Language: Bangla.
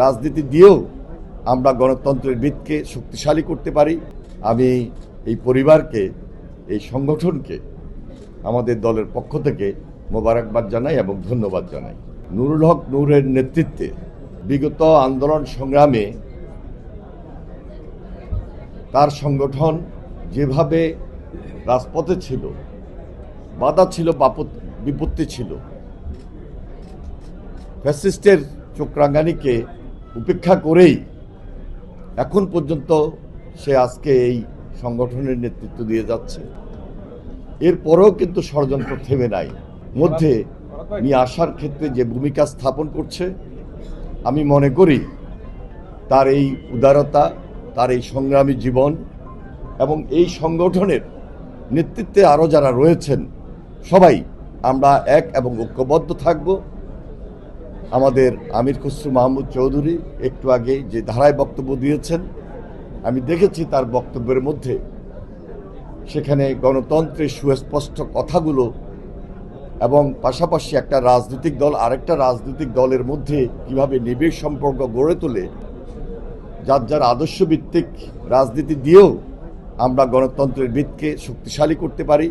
রাজনীতি দিয়েও আমরা গণতন্ত্রের ভিতকে শক্তিশালী করতে পারি। আমি এই পরিবারকে, এই সংগঠনকে, আমাদের দলের পক্ষ থেকে মোবারকবাদ জানাই এবং ধন্যবাদ জানাই। নুরুল হক নূরের নেতৃত্বে বিগত আন্দোলন সংগ্রামে তার সংগঠন যেভাবে রাজপথে ছিল, বাধা ছিল বিপত্তি ছিল, ফ্যাসিস্টের চোখরাঙ্গানিকে উপেক্ষা করেই এখন পর্যন্ত সে আজকে এই সংগঠনের নেতৃত্ব দিয়ে যাচ্ছে। এরপরেও কিন্তু ষড়যন্ত্র থেমে নাই। মধ্যে নিয়ে আসার ক্ষেত্রে যে ভূমিকা স্থাপন করছে, আমি মনে করি তার এই উদারতা, তার এই সংগ্রামী জীবন এবং এই সংগঠনের নেতৃত্বে আরও যারা রয়েছেন, সবাই আমরা এক এবং ঐক্যবদ্ধ থাকব। আমাদের আমির খসরু মাহমুদ চৌধুরী একটু আগে যে ধারায় বক্তব্য দিয়েছেন, আমি দেখেছি তার বক্তব্যের মধ্যে। সেখানে গণতন্ত্রের সুস্পষ্ট কথাগুলো এবং পাশাপাশি একটা রাজনৈতিক দল, আরেকটা রাজনৈতিক দলের মধ্যে কীভাবে নিবিড় সম্পর্ক গড়ে তোলে, যার যার আদর্শ ভিত্তিক রাজনীতি দিয়েও আমরা গণতন্ত্রের ভিতকে শক্তিশালী করতে পারি।